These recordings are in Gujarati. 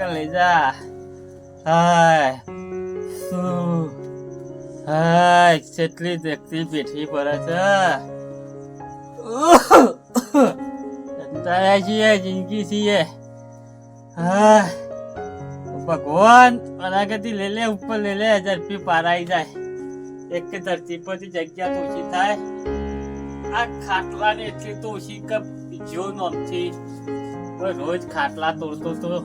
લઈ હા ભગવાન, અનાગતિ લે લે, ઉપર લઈ લે ઝડપી પારાઈ જાય. એક ધરતી પરથી જગ્યા તો થાય. આ ખાટલાને એટલી તો કે જો નોમથી. રોજ ખાટલા તોડતો તો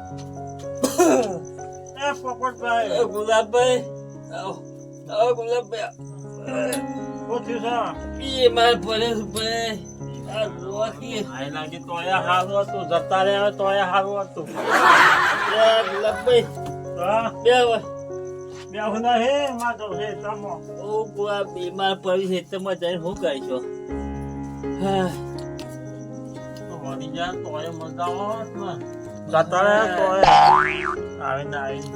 પોપટભાઈ? ગુલાબભાઈ આવો. ગુલાબભાઈ. થયું છે? એ માર પડે છે ભાઈ તો બીમાર પડી છે તમે. જઈને શું કરીશો હા. મરી જાય તોય મજા જતા રહ્યા તોય આવીને આવી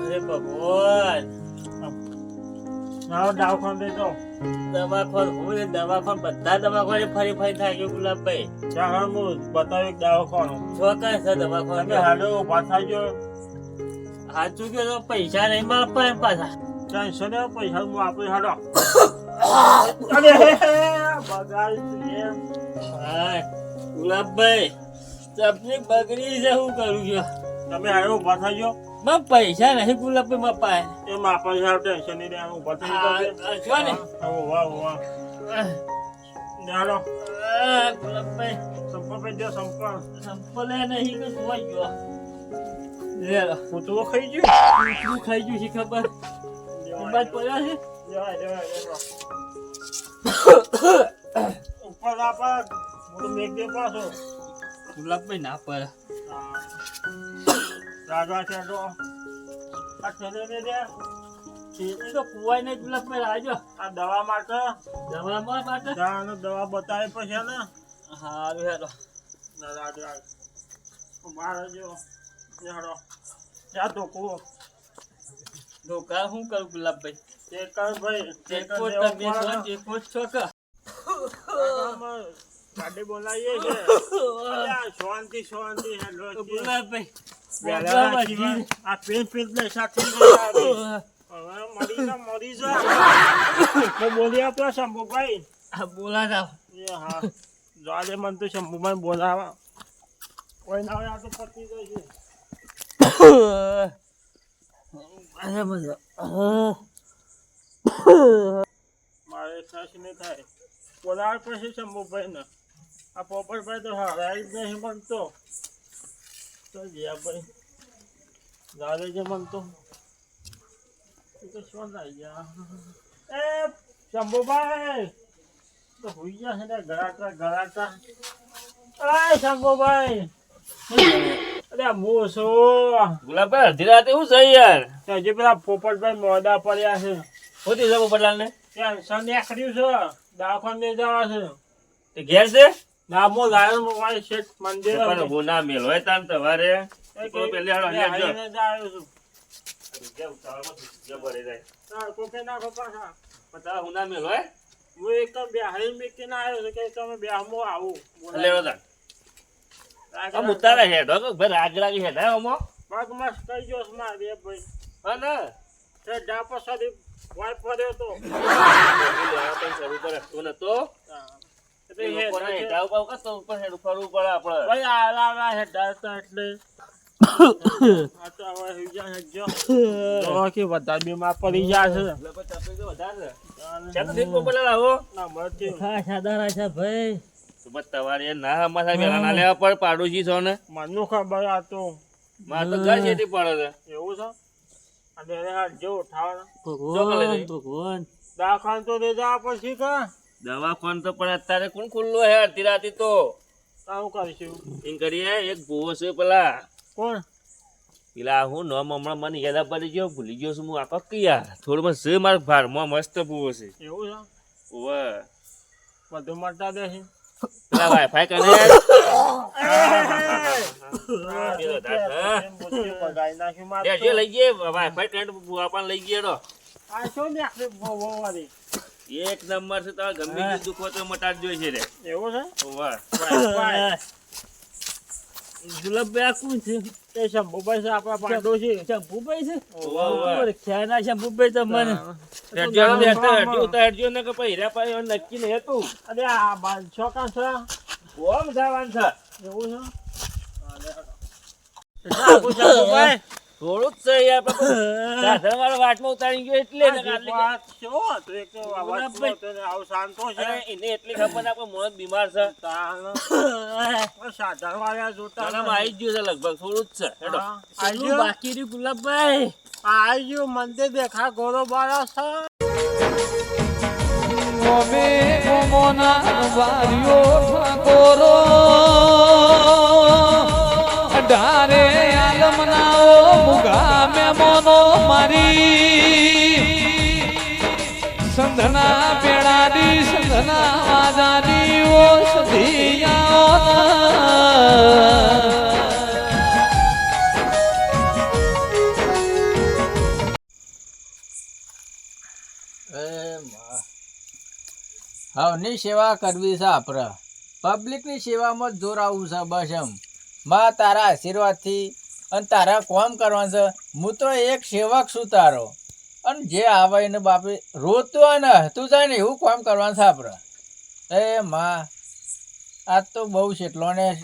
અરે ભગવાન ના દવાખાને દેજો દવાખાન હું દવાખાન બધા દવાખાને ફરી ફરી થાય ગુલાબભાઈ ત્યાં હું બતાવ્યું દવાખાનું દવાખાનું કહે છે દવાખાન તમે હાડો ઊભા થાજો સાચું કે તો પૈસા નહીં મળે એમ પાછા. ટેન્શન ને પૈસા હું આપી હાડો અરે બગાડ ગુલાબભાઈ સબ્જી બગડી છે શું કરું છું? તમે આવ્યો ઊભા થાજો માં પૈસા નહીં ગુલાબભાઈ માં પાય એ આપણે પૈસા ટેન્શન નહીં રહેવાનું ઊભા થઈ છો ને. વાહ વાહ. ચાલો ગુલાબભાઈ કરી દે સંપર્ક સંપલે. નહીં કે સુવાઈ ગયો. લે હું તો ખાઈ ગયું. શું ખાઈ ગયું છે ખબર? બાદ પડ્યા છે? ઉપર આપા હું મેઘ દે પાછો. ગુલાબભાઈ ના પડે રાજા છે તો આ છેલ્લે ને દે એ તો કુવાય નહીં ગુલાબભાઈ રાજો આ દવા માટે. દવા માટે? દાવાનો દવા બતાવે પછી ને. હારું હેલો ના રાજ. બહાર જો હેડો. જા તો કો ધોકા શું કરું ગુલાબભાઈ? ચેક કર ભાઈ. ચેક કર તમે ને. છો કે? ગાડી બોલાવીએ છે. શાંતિ શાંતિ હેડો ગુલાબભાઈ વેલા. આ પેન પેન ને સાથે મરી જા મરી જા. બોલી આપ્યો શંભુભાઈ. બોલા જાવ હા. જોડે મન તો શંભુભાઈ બોલાવા. કોઈ ના હોય આ તો પતી જશે. અરે મજા. મારે સસ નહીં થાય. બોલાવે પછી શંભુભાઈ ને આ પોપટભાઈ તો હરાય જ નહીં બનતો. તો ભાઈ. જાડે જે મનતો તો શું થઈ ગયા? એ શંભુભાઈ તો હોઈ ગયા છે ને ગળાટા ગળાટા અરે શંભુભાઈ અરે મોસો ગુલાબભાઈ અડધી રાતે શું છે યાર? હજી પેલા પોપટભાઈ મોડા પડ્યા છે. શું થયું પોપટલાલ ને ટેન્શન નીકળ્યું છે. દવાખાને જવા છે. તે ઘેર છે? નામો મોબાઈલ શેઠ મંદિર પણ હું ના મેલ હોય તાન તમારે તો પેલી હાલો અહીંયા આવજો. આવ્યો છું જાય. ના, કોકે ના ખબર હા. પણ હું ના મેલ હોય હું એક તો બેહાડી મૂકીને આવ્યો કે તમે બેહમાં આવું લેવો તા આમ ઉતારે હેડો કે ભાઈ રાગ રાગ હેડ ઓમો કઈ ગયો છે મારે ભાઈ હા ને તે ડાપા સાથે વાય પડ્યો તો લેવા કઈ શરૂ કરે તું નતો હા. તમારે ના અમારા પેલા ના લેવા પડે પાડોશી છો ને? મને ખબર આ તો? મારે તો ઘર છેટી પડે છે. એવું છે? અને જો ભગવાન ભગવાન. દાખલ તો દેજા પછી કા? દવાખાન તો પણ અત્યારે કોણ ખુલ્લું હે અડધી રાતે તો? આવું કરીશું. એમ કરીએ એક ભૂવો છે પેલા. કોણ? પેલા હું નામ હમણાં મને યાદ પડી ગયો ભૂલી ગયો છું હું આપા કે યાર થોડું છે મારા ભારમાં મસ્ત ભૂવો છે. એવું છે? ઓવે બધું મળતા છે પેલા વાઈફાઈ કરે. લઈ ગયે વાઈફાઈ કરંટ ભૂવા પણ લઈ ગયો આ શું ને બહુ વાળી. એક નંબર છે તમારે ગમે તે દુઃખ હોય તો મટાડ જોઈએ છે રે. એવું છે? ઓવે ગુલાબભાઈ આ કોણ છે? એ શંભુભાઈ છે આપણા પાંડો છે. શંભુભાઈ છે? ઓવે, ઓવે. ખ્યાલ ના શંભુભાઈ તો મને ઉતારજો ને કે પછી હીરા પાઈ નક્કી નહીં હતું. અરે આ બાંધશો કાં છે? ઓમ થવાનું છે? એવું છે? થોડુંક છે યાર સાધન વાળો વાટમાં ઉતારી ગયો એટલે વાત શું હતું? એક તો આવું શાંતો છે? એને એટલી ખબર ના પણ મોહન બીમાર છે. સાધન વાળા જોતા આવી ગયું છે લગભગ થોડું જ છે. આઈ બાકી રહ્યું ગુલાબભાઈ? આઈ ગયું મંદિર દેખા ગોરો બારા છે. ગોમે ગોમોના વારીઓ ઠાકોરો ડારે આલમનાઓ મુગા મેમોનો મારી. સંધના પેડાની, સંધના વાજાની ઓ સધિયા હવની સેવા કરવી છે આપણે પબ્લિકની સેવામાં જોર આવું છે બસ એમ. માં, તારા આશીર્વાદથી અને તારા કોમ કરવાનું છે, હું તો એક સેવક છું તારો. અને જે આવે એને બાપે રોતું હોય ને તું જાય ને, એવું કોમ કરવાનું છે આપણે. એ માં આજ તો બહુ શેટલોને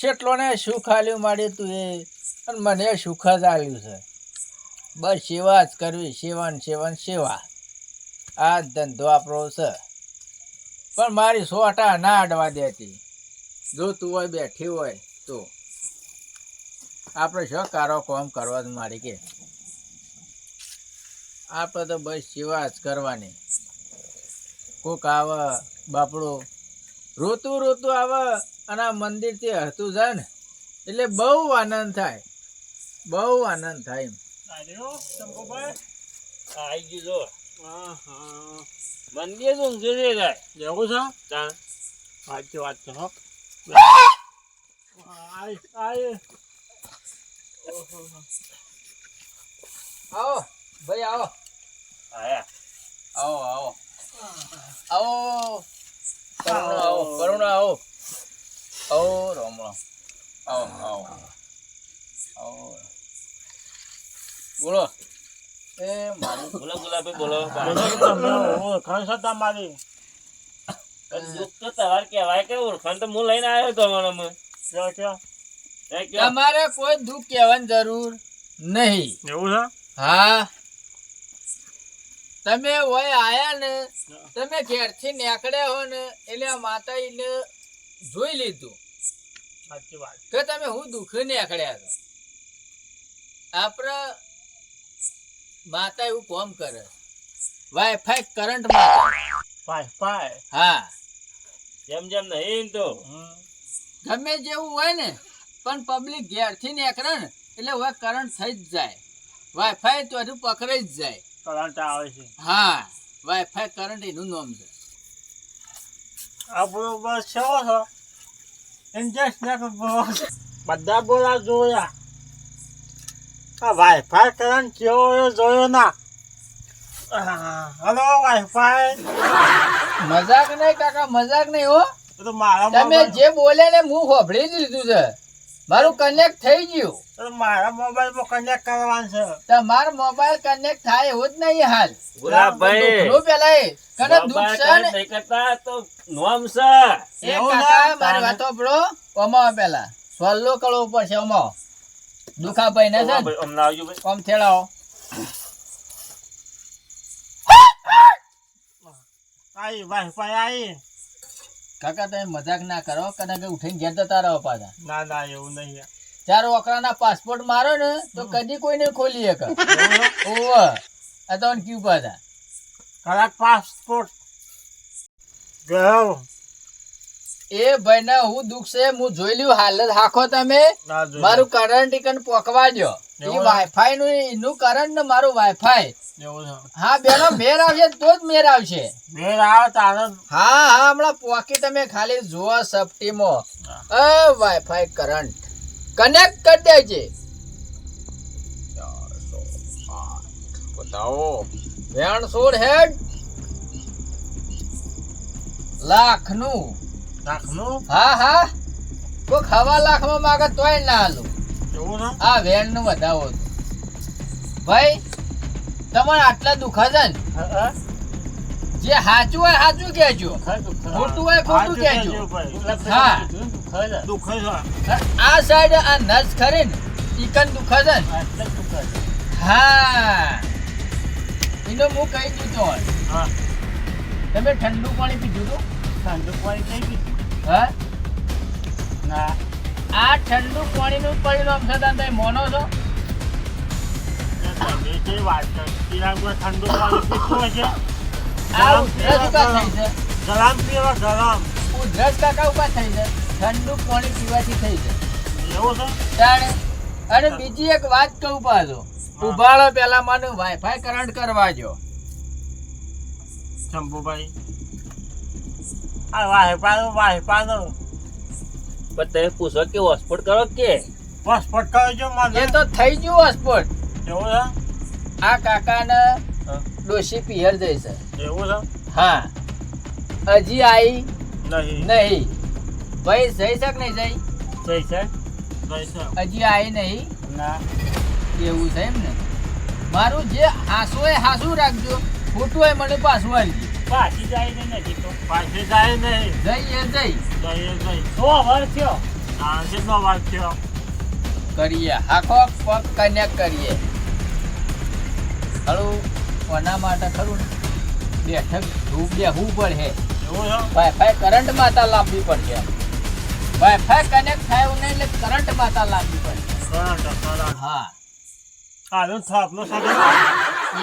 શેટલોને સુખ આલ્યું માડી તું એ, અને મને સુખ જ આલ્યું છે. બસ સેવા જ કરવી, સેવા ને સેવા સેવા. આ જ ધંધો આપણો છે. પણ મારી સોટા ના અડવા દેતી. જો તું હોય, બેઠી હોય તો. આપણે શું કારો કોમ કરવા મારી કે? આપણે તો બસ સેવા જ કરવાની. કોક આવે બાપડો રોતું રોતું આવે અને આ મંદિરથી હરતું જાય ને એટલે બહુ આનંદ થાય. બહુ આનંદ થાય આવી ગયું જો. હા હા મંદિર તો ઊંઘે છે જાય. એવું છે? સાચી વાત છે હા. આય. આવો ભાઈ આવો. આયા. આવો આવો. આવો કરુણા આવો કરુણા આવો. આવો રામ રામ. આવો આવો. આવો. બોલો. એ મારું બોલો ગુલાબી બોલો. ઓળખાણ છે તમારી દુઃખ તો તમારે કહેવાય કે ઓળખાણ તો હું લઈને આવ્યો તો મને? તમારે કોઈ દુઃખ કહેવાની જરૂર નહીં. એવું છે? હા. તમે હોય આયા ને તમે ઘેરથી નીકળ્યા હો ને એટલે માતા એટલે જોઈ લીધું. સાચી વાત. કે તમે હું દુઃખ નીકળ્યા છો? આપણે માતા એવું કોમ કરે. વાઈફાઈ કરંટ માતા. પાય હા. જેમ જેમ નહીં તો. ગમે જેવું હોય ને પણ પબ્લિક ઘેરથી નીકળે ને એટલે હવે કરંટ થઈ જ જાય. વાઈફાઈ તો હજુ પકડાઈ જ જાય. કરંટ આવે છે. હા વાઈફાઈ કરંટ એનું નામ છે. આ બરોબર છે છો બધા બોલા જોયા. આ વાઈફાઈ કરંટ કેવો એ જોયો ના. હલો વાઈફાઈ મજાક નહીં કાકા મજાક નહીં હો. તો મારા તમે જે બોલે ને હું હોભળી જ લીધું છે. મારું કનેક્ટ થઈ ગયું. મારા મોબાઈલ મોબાઈલમાં કનેક્ટ કરવાનું છે. તમારો મોબાઈલ કનેક્ટ થાય એવું જ નહીં હાલ. ગુલાબભાઈ દુખલું પેલા એ કને દુઃખ મોબાઈલ છે કાંઈ ને નહીં કરતા તો નોમ છે. એ એવું કાકા ના મારી. વાતો પડો ઓમાં પેલા. સોલ્લો કરવો પડશે ઓમો. દુખાભાઈ ને છે ને? ભાઈ, હમણાં આવજો ભાઈ. ઓમ થેડાવો આઈ વાઈફાઈ આઈ. કાકા તમે મજાક ના કરો કદાચ ઉઠીને ઘેર જતા રહો પાછા. ના ના એવું નહીં. ચાર ઓકરાના પાસપોર્ટ મારો ને તો કદી કોઈને ખોલી એક ઓવ આ તો ક્યુ પાછા. કલાક પાસપોર્ટ ગયો એ ભાઈને હું દુઃખ છે હું જોઈ લ્યું હાલત. હાખો તમે. ના. મારું કરંટ ટિકન પોકવા દો એ વાઈફાઈ નું એનું કરંટ ને મારું વાઈફાઈ હા બેનો મેર આવશે તો જ મેર આવશે. મેળ આવે તારે હા હા હમણાં પોકી તમે ખાલી જુઓ સપટીમાં અ વાઈફાઈ કરંટ કનેક્ટ કરી દેજે. બતાવો. વેણ સોળ હેડ. લાખનું. નાખનું હા હા. કોઈ હવા લાખમાં માગે તોય ના હાલું એવું નું વધાવો. ભાઈ તમારે આટલા દુખા છે ને. જે સાચું હોય સાચું કહેજો. ખોટું હોય ખોટું કહેજો હા. છે. આ સાઈડ આ નસ ખરી ને ચિકન દુખા છે ને? છે. હા. એનો હું કહી દીધો હોય. તમે ઠંડુ પાણી પીધું હતું? ઠંડુ પાણી થઈ પીધું. હા? ના. આ ઠંડુ પાણીનું પરિણામ થતાં તમે મોનો છો? તમે જે વાત ચિરાગમાં ઠંડુ પાણી પીતું હશે આ ઉધરસ ઊભા થઈ છે ગરમ પીવા ગરમ ઉધરસ કાકા ઊભા થઈ છે ઠંડુ પાણી પીવાથી થઈ છે એવું છે તાણે અને બીજી એક વાત કહું પાછો ઉભાળો પેલા મને વાઈફાઈ કરંટ કરવા જો શંભુભાઈ આ વાહેપાનો વાહેપાનો પણ તમે પૂછો કે હોસ્પોટ કરો કે? બસ પટકાવજો મને? એ તો થઈ ગયું હોસ્પોટ એવું છે? આ કાકાને. ડોશી પિયર જઈ છે. એવું છે? હા. હજી આવી નહીં. નહીં. ભાઈ જઈ શક નહીં જઈ? જઈ શક હજી આવી નહીં. ના. એવું છે એમ ને મારું જે હાસુ હોય હાસુ રાખજો. ખોટું હોય મને પાછું આપજો પાછી જાય ને નથી તો પાછી જાય નહીં. જઈએ જઈ. જઈએ જઈ. સો વર્ષ થયો. આ કેટલો વાર થયો? કરીએ. હાખો પગ કન્યા કરીએ. હળું કોના માટે ખરું? બેઠક ધૂપ બેહવું પડશે વાઈફાઈ કરંટ માતા લાવવી પડશે. વાઈફાઈ કનેક્ટ થાય ને એટલે કરંટ માતા લાવવી પડશે. હા. આનો થાપનો સાથે.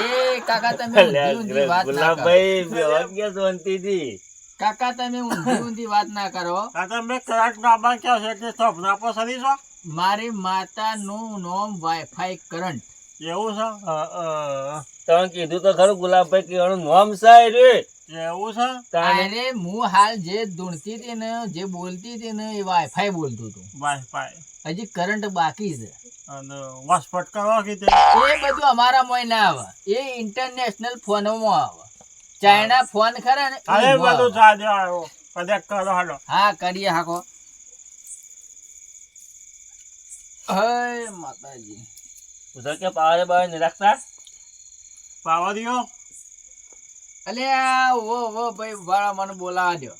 એ કાકા તમે ઊંધી વાત ના કરો. ગુલાબભાઈ બેવા ગયા શાંતિથી કાકા તમે ઊંધી ઊંધી વાત ના કરો. કાકા તમે કરંટ નામાં ક્યાં છે? એટલે થાપના પર સરી છો? મારી માતાનું નામ વાઈફાઈ કરંટ એવું છે? તમે કીધું તો ખરું ગુલાબભાઈ કેવાનું નામ સાહેબ રે. એવું છે? તાણે હું હાલ જે ધૂણતી હતી ને જે બોલતી હતી ને એ વાઈફાઈ બોલતું હતું. વાઈફાઈ હજી કરંટ બાકી છે. અને વસપટ કરવા કીધે એ બધું અમારા મોય ના આવે. એ ઇન્ટરનેશનલ ફોનમાં આવે. ચાઇના ફોન ખરા ને અરે બધું આવે. આવ્યો. કદાચ કરો હાલો. હા કરીએ હાકો. હે માતાજી. પૂછો કે પાવરે નહીં રાખતા? પાવા દિયો? અલે ઓ ઓ ભાઈ વાળા મને બોલાવા દો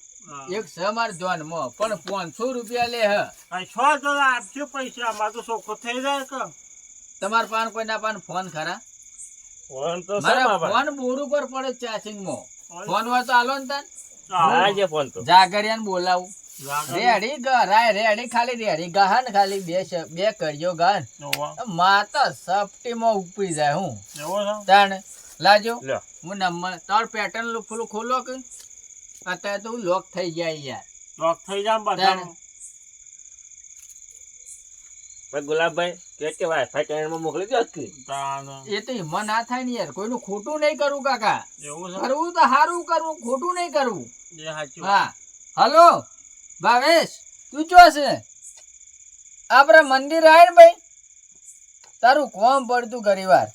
એક છે માર મો પણ પાંચસો રૂપિયા લે હ. આ છો તો આપજો પૈસા આમાં તો ચોખ્ખો થઈ જાય કે. તમાર પાન કોઈના પાન ફોન ખરા? ફોન તો મારા ફોન બોર ઉપર પડે ચાર્જિંગ મો. ફોન? હોય તો આલો ને તન. ના છે ફોન તો. જાગરિયાને બોલાવું. રેડી ગરાય રેડી ખાલી રેડી. ગહન ખાલી બે બે કરજો ગહન. ઓવા. માતા સપટીમાં ઉપડી જાય હું. તણ લાજો. હું નંબર તાર પેટર્ન ફૂલ ખોલો કે? અત્યારે તો લોક થઈ જાય યાર. લોક થઈ જાય બધા ગુલાબભાઈ કે કે વાઈફાઈ મોકલી દો કે એ તો હિંમત ના થાય ને યાર. કોઈનું ખોટું નહીં કરવું કાકા. કરવું તો સારું કરવું. ખોટું નહીં કરવું હા. હલો? ભાવેશ તું ચો છે? આપણા મંદિર આવે ને ભાઈ. તારું કોમ પડતું ઘણી વાર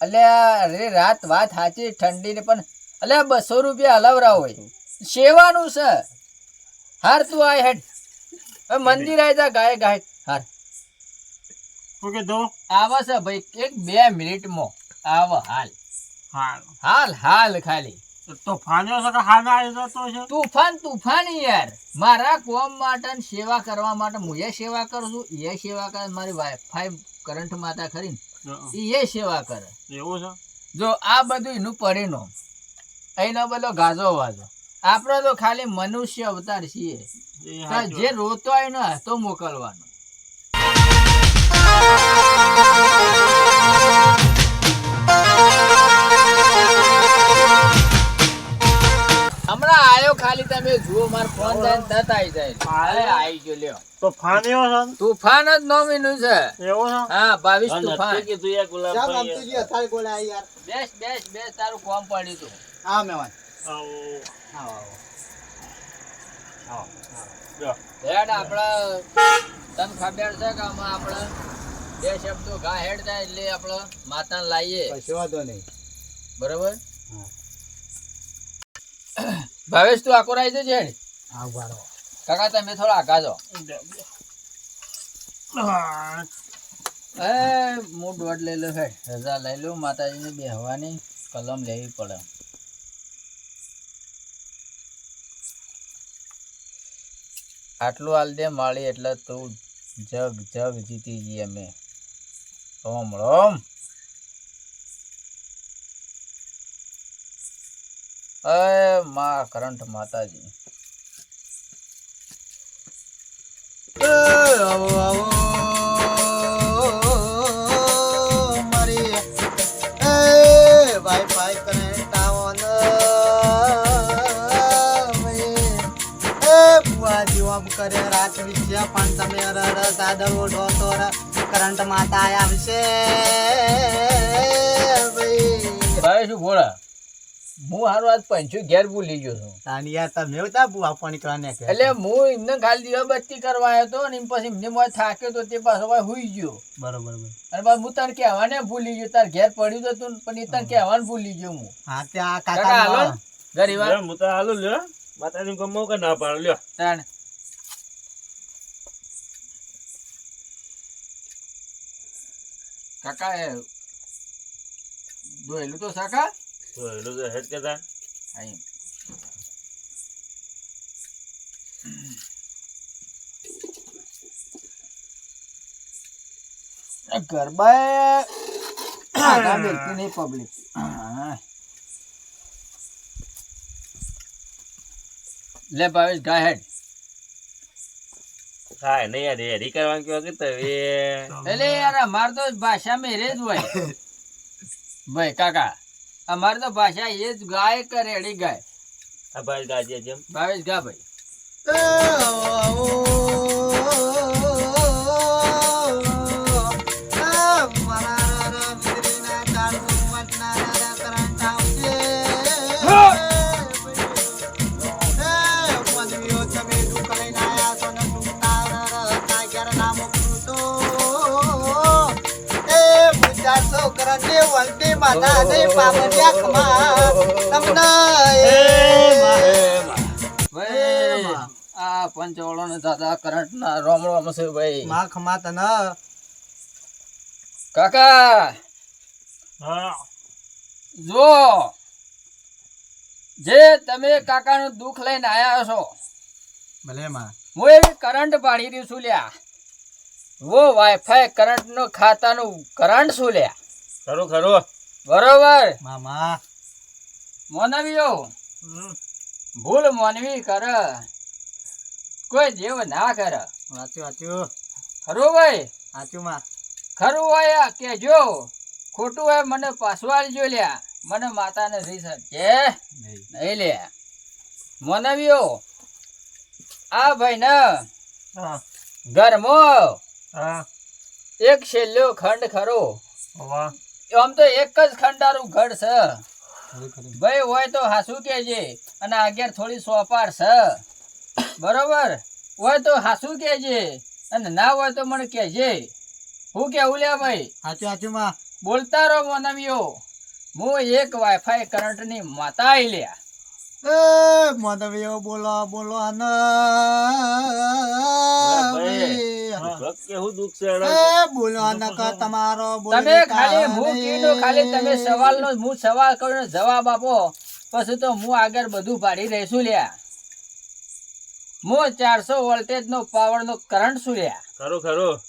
અલ્યા અરે રાત વાત સાચી ઠંડી ને પણ અલ્યા બસો રૂપિયા હલાવરા હોય. સેવાનું છે. હાર તું આય હેડ. હવે મંદિર આય જા ગાય ગાય. હાર. ઓકે કીધું આવા છે ભાઈ એક બે મિનિટમાં. આવ હાલ. હાલ. હાલ હાલ ખાલી. તુફાન તુફાન યાર. મારા કોમ માટે સેવા કરવા માટે હું એ સેવા કરું છું એ સેવા કરે મારી વાઈફાઈ કરંટ માતા ખરી એ સેવા કરે. એવું છે? જો આ બધું એનું પરિણામ અહીંનો બધો ગાજો વાજો આપણે તો ખાલી મનુષ્ય અવતાર છીએ. જે રોતો હોય ને તો મોકલવાનો. તમે જુઓ મારો ફોન જાય ને આવી જાય. અરે આવી ગયો લ્યો. તો એવો છે? ને? જ નોમીનું છે. એવો છે? હા બાવીસ આ તુફાન. નથી કીધું યાર બેસ બેસ બેસ તારું કોમ પડ્યું તું. આવો. હેડ આપડે તને ખબર છે કે આમાં આપણે બે શબ્દો ઘા હેડ થાય એટલે આપણે માતાને લાવીએ બરોબર? ભાવેશ તું આખો રાઈ દેજે જજે હેડ કાકા તમે થોડા આગા જો. એ હું દોઢ લઈ લો હેડ રજા લઈ લો માતાજીને બેહવાની કલમ લેવી પડે. આટલું હાલ દે માળી એટલે તું જગ જગ જીતી જઈએ અમે. ઓમ રોમ અ મા, કરંટ માતાજી. આવો આવો. એ વાઈફાઈ કનેક્ટ આવો જીવાબ કરે રાત વિશે, પણ તમે અરર સાદર ઓઢો તો કરંટ માતા આવ્યા વિશે ભાઈ, શું બોલા હું હારું આજ પંચું ઘેર ભૂલી ગયો છું. તાનિયા તમે ઉતા બુઆ પાણી કરવાને એટલે હું એમને ખાલી દીવાબત્તી કરવા આવ્યો હતો અને એમ પછી એમને મોય થાક્યો તો તે પાછો ભાઈ હુઈ ગયો. બરોબર બરોબર. અને બસ હું તને કહેવાને ભૂલી ગયો તાર ઘેર પડ્યું હતું પણ એ તને કહેવાને ભૂલી ગયો હું. હા ત્યાં કાકા હાલો. લ્યો, હું તો હાલો લ્યો. માતાજી ગમો કે ના પાડો લ્યો. તાણ. કાકા એ દોયલું તો સાકા તો હેડ કે તાણ. અહીં આ ગરબા આગા બેસતી નહીં પબ્લિક લે ભાવેશ ગા હેડ. થાય નહીં યાર હેરી કરવાનું કેવા કે તમે એટલે યાર અમાર તો ભાષા મેરે જ હોય. ભાઈ કાકા અમાર તો ભાષા એ જ ગાય કે રેડી ગાય? આ ભાઈ ગાજે જેમ ભાવેશ ગા ભાઈ. છોકરાને વલટી માતા ને પાપડિયા ખમા તમને આ પંચવાળો ને દાદા કરંટ ના રોમડો મસે ભાઈ. માં ખમા તને. કાકા! હા. જો જે તમે કાકાનું દુઃખ લઈને આયા છો ભલે માં હું એવી કરંટ પાડી રહ્યું છું લ્યા. વો વાઈફાઈ કરંટ નો ખાતાનું કરંટ શું લ્યા? ખરું ખરું. બરોબર. મામા. મોનવીઓ ભૂલ મોનવી કર. કોઈ જેવ ના કર. વાંચ્યું વાંચ્યું. ખરું ભાઈ? વાંચ્યું માં. ખરું હોય કેજો ખોટું હોય મને પાસવાલ જો લ્યા. મને માતાને રીસ કે નહીં. લે. મોનવીઓ આ ભાઈ ને. ઘરમાં એક છેલ્લો ખંડ ખરો. વાહ આમ તો એક જ ખંડારું ઘર છે. ભાઈ હોય તો હાસુ કેજે અને આગળ થોડી સોપાર છે. બરોબર? હોય તો હાસુ કેજે અને ના હોય તો મને કેજે હું કેવું લે ભાઈ? વાંચ્યું માં. બોલતા રહો મોનવીઓ હું એક વાઈફાઈ કરંટની માતા લ્યા. માધવીઓ બોલો બોલો અને ભગ કેવું દુઃખ છે એ એડા? બોલો અને કે તમારો તમે ખાલી હું કીધું ખાલી તમે સવાલનો હું સવાલ કરું ને જવાબ આપો. પછી તો હું આગળ બધું પાડી રહીશું લ્યા. હું ચારસો વોલ્ટેજ નો પાવર નો કરંટ શું લ્યા? ખરું ખરું.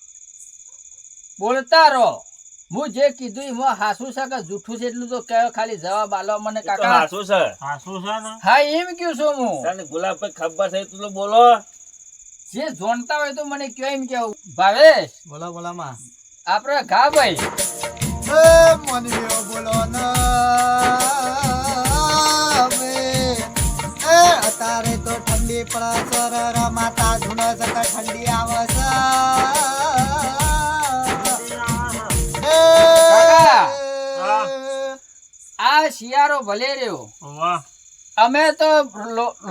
બોલતા રહો. હું જે કીધું એમાં હાસુ છે કે જૂઠું છે એટલું તો કયો ખાલી જવાબ આલો મને કાકા. હાસુ છે. હાસુ છે ને? હા એમ કયું છું હું. તને ગુલાબભાઈ ખબર છે તું તો બોલો. જે જોણતા હોય તો મને કયો એમ કેવું ભાવેશ બોલો બોલો માં. આપડે ઘા ભાઈ. એ બોલો ને અમે. એ તારે તો ઠંડી પડે છે રે રે માતા ધૂનો છે ઠંડી આવે આ શિયાળો ભલે રહ્યો. અમે તો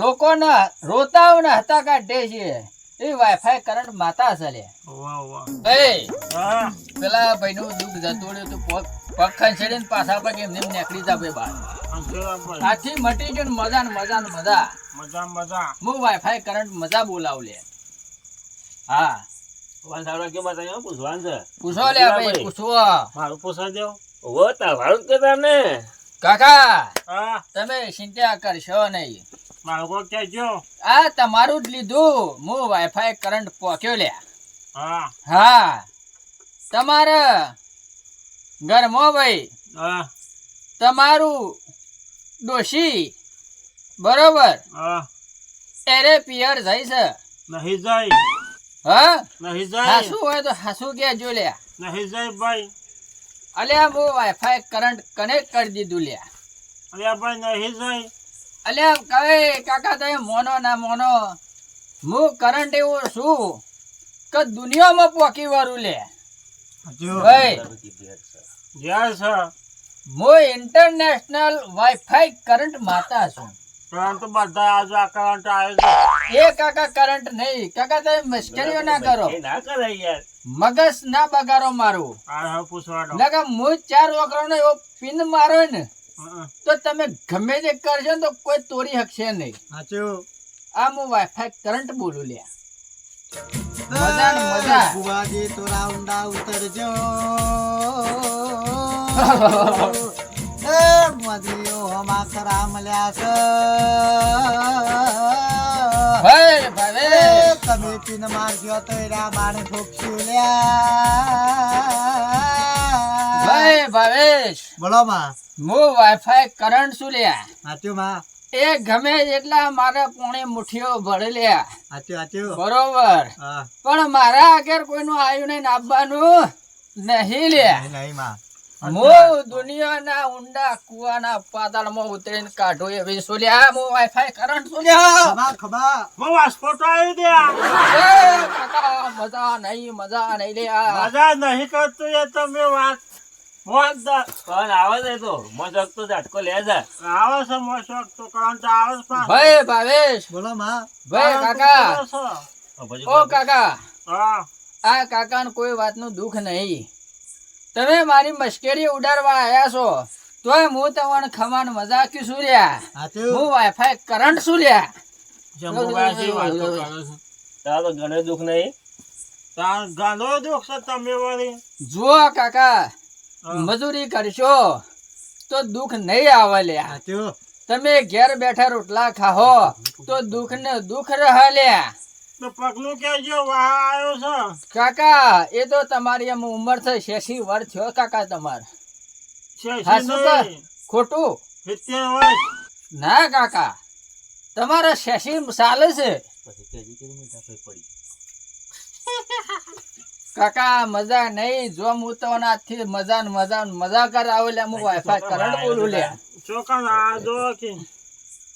લોકોને રોતાઓને હતા કાઢે છીએ. એ વાઈફાઈ કરંટ માતા ચાલે વાહ વાહ. એ હા. પેલા ભાઈનું દુઃખ જતું રહ્યું તો પગ પગ ખંચેડીને પાછા પગ એમને એમ નીકળી જાવે બહાર. અંકેલાભાઈ આથી મટી ગયું મજા ને મજા ને મજા. મજા મજા. હું વાઈફાઈ કરંટ મજા બોલાવ લે. હા. પૂછો લે ભાઈ પૂછો. મારું પૂછવા દેવ ઓ તમારું જ કહેતા ને. કાકા હા. તમે ચિંતા કરશો નહીં. મારો કહેજો આ તમારું જ લીધું. હું વાઈફાઈ કરંટ પોક્યો લ્યા. હા. હા. તમારે ઘરમાં ભાઈ હા. તમારું ડોશી બરોબર? હા. એરે પિયર જાય છે. નહીં જાય. હા? નહીં જાય. હાસુ હોય તો હાસુ કે જો લ્યા. નહીં જાય ભાઈ. અલ્યા હું વાઈફાઈ કરંટ કનેક્ટ કરી દીધું લ્યા અલ્યા ભાઈ નહીં જોઈ. અલ્યા કહે કાકા તમે મોનો ના મોનો. હું કરંટ એવો છું કે દુનિયામાં પોકી વાળું લે. ભાઈ. હું ઇન્ટરનેશનલ વાઈફાઈ કરંટ માતા છું. પરંતુ બધા આજે આ કરંટ આવ્યો છે. એ કાકા કરંટ નહીં. કાકા તમે મશ્કરીઓ ના કરો. ના કરાય યાર. મગજ ના બગાડો મારું. આ હવે પૂછવાનો લગા હું ચાર વકરોનો એવો પિન મારો ને તો તમે ગમે તે કરશો ને તો કોઈ તોડી શકશે નહીં. સાચું. આ હું વાઈફાઈ કરંટ બોલું લ્યા. મજા. મજા. બુવાજી ઉતરજો. મોદીઓ હમા છે. એ ભાઈ તમે પીન મારજો તો એના બાણે ઠોકશું લ્યા. ભાઈ ભાવેશ બોલો માં. હું વાઈફાઈ કરંટ શું લ્યા? માં. એ ગમે એટલા મારે પોણે મુઠ્ઠીઓ ભરી લ્યા. સાચું સાચું બરોબર. હા. પણ મારા આગળ કોઈનું આવ્યું નહીં આપવાનું નહીં લ્યા. નહીં નહીં માં દુનિયાના ઊંડા કુવાના પાતાળમાં ઉતરીને કાઢો એવી સોલ્યા. મો વાઈફાઈ કરંટ સોલ્યા. ખબા ખબા મો વાસ્ફોટ આવી દે એ કાકા મજા નહીં મજા નહીં લ્યા મજા નહીં કરતું એ તમે વાત વાત દ- પણ આવે છે તો. મજક તો ઝાટકો લે છે. આવે છે મોશોક તો કરંટ આવે છે પાછો. ભાઈ ભાવેશ. બોલો માં. ભાઈ કાકા. ઉતરે છે. તો પછી ઓ કાકા. હા. આ કાકાને કોઈ વાતનું દુઃખ નહીં. તમે મારી મશ્કેરી ઉડાડવા આવ્યા છો તોય હું તમને ખમાન મજાક શું રહ્યા? હું વાઈફાઈ કરંટ શું રહ્યા? ચાલો ઘણે દુઃખ નહીં? તાર દુઃખ છે તમે વળી. જુઓ કાકા મજૂરી કરશો તો દુઃખ નહીં આવે લ્યા. તમે ઘેર બેઠા રોટલા ખાહો તો દુઃખ ને દુઃખ રહે લ્યા. તો પગલું કેજો વાહ આવ્યો છે. કાકા એ તો તમારી એમ ઉંમર થઈ શેસી વર્ષ થયો કાકા તમાર. ખોટું? ના કાકા. તમારા શેસી ચાલે છે. કાકા મજા નહીં. જો હું તો નાથી મજા ને મજા ને મજા કરાવે લે હું વાઈફાઈ કરંટ બોલું લે. ચોકન આ જો કે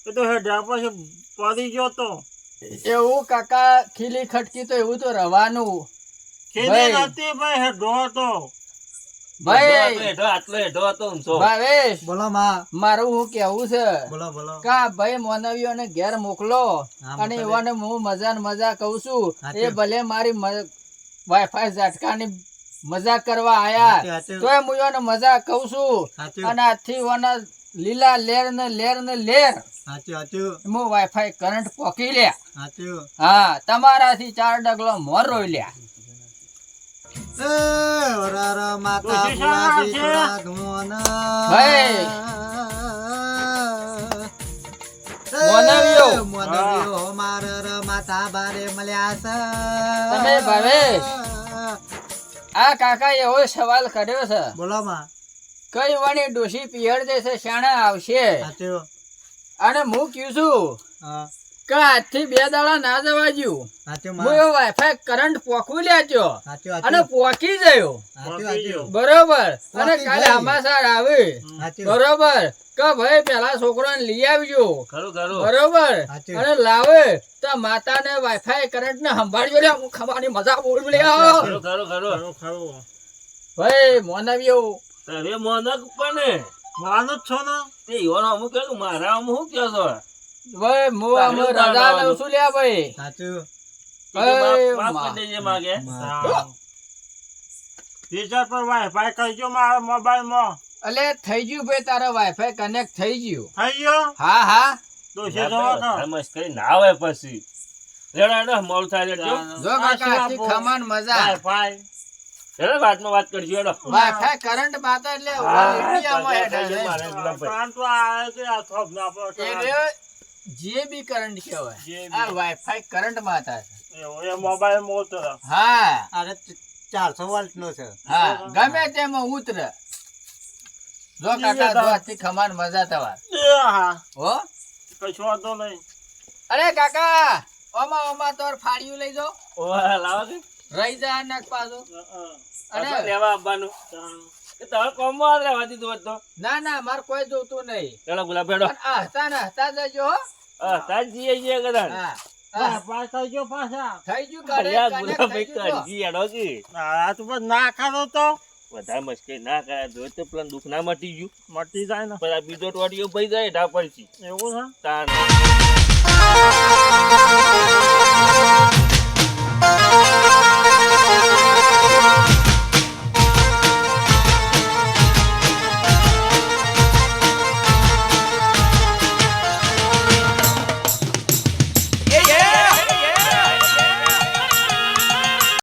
એ તો હેઠા પછી પડી ગયો તો. એવું કાકા ખીલી ખટકી તો એવું તો રવાનું. ખીલી. નથી ભાઈ હેડો હતો. ભાઈ. હેઠો આટલો હેઠો હતો ઊંચો ભાવેશ બોલો માં. મારું હું કેવું છે? બોલો બોલો. કા ભાઈ માનવીઓને ઘેર મોકલો અને. એવાને હું મજા ને મજા કહું છું. એ ભલે મારી વાઈફાઈ ઝાટકાની મજા કરવા આયા. તોય હું એને મજા કહું છું. અને આથી ઓના લીલા લેર ને લેર ને લેર. સાચું સાચું. હું વાઈફાઈ કરંટ પોકી લે સાચું. હા તમારાથી ચાર ડગલો મોર રોઈ છે? આ કાકા એવો સવાલ કર્યો છે. બોલો માં. કઈ વાણી ડોસી પિયર દેશે શાણા આવશે? અને હું કયું છું? કે આજથી બે દાડા ના જવા જ્યું હું એવો વાઈફાઈ કરંટ પોખવી લેજો સાચું અને પોખી જયો બરોબર. અને કાલે. હમાસાર આવે. બરોબર. કે ભાઈ પેલા છોકરાને લઈ આવજો. ખરું ખરું. બરોબર. અને લાવે. તો માતાને વાઈફાઈ કરંટ ને સંભાળજો લે હું ખવાની મજા બોલ લે આવો. ખરું ખરું ખરું. ખરું ખરું. ભાઈ મોનવ્યો તારે મોનક પણ માનો જ છો ને. તે યોનો અમુક કે મારા અમુક શું કહો છો ભાઈ મો અમે રજા બાળવાનું. લઉં છું લે ભાઈ. સાચું. બાપ- બાપમાં. માગે. ટીચર પર વાઈફાઈ કરજો મારા મોબાઈલમાં? અલે થઈ ગયું ભાઈ તારા વાઈફાઈ કનેક્ટ થઈ ગયું. થઈ ગયો? હા હા. તો મસ્કરી ના આવે પછી. રેડો રેડો થાય જો. કાકા મજા. વાઈફાઈ રેડો વાતમાં વાત કરજો એડો કરંટ માતા એટલે ઇન્ડિયામાં હેડે છે. મારે ગુલાબભાઈ. કાન તો આવે છે આ થોપ ના પડે જે બી કરંટ કહેવાય. આ વાઈફાઈ કરંટ માતા છે. એ મોબાઈલ મોતો હા. અરે ચારસો વોલ્ટ નો છે. હા ગમે તેમાં ઉતરે. જો કાકા જો આથી ખમાન મજા થવા હા. હો? કશું વાંધો નહીં. અરે કાકા ઓમાં ઓમાં તોર ફાડ્યું લઈ જાઓ. ઓહ, લાવો રહી જા નાખ પાછો. અને લેવા આવવાનું. એ તમારે કોમમાં રહેવા દીધું તો. ના ના મારે કોઈ જોતું નહીં. ચાલો ગુલાબ રેડો આ હતા ને હતા જજો હો. હા તાજ જઈએ છીએ કદાચ. હા પાછા થઈ ગયું કરે થઈ જો. કરજી હેડો કે. આ તો બસ ના ખાધો તો. વધારે મસ્કરી ના કરે જો તો પેલા દુઃખ ના મટી ગયું. મટી જાય ને. પેલા બીજો ટોટીઓ ભાઈ જાય ઢા પડશે એવું છે?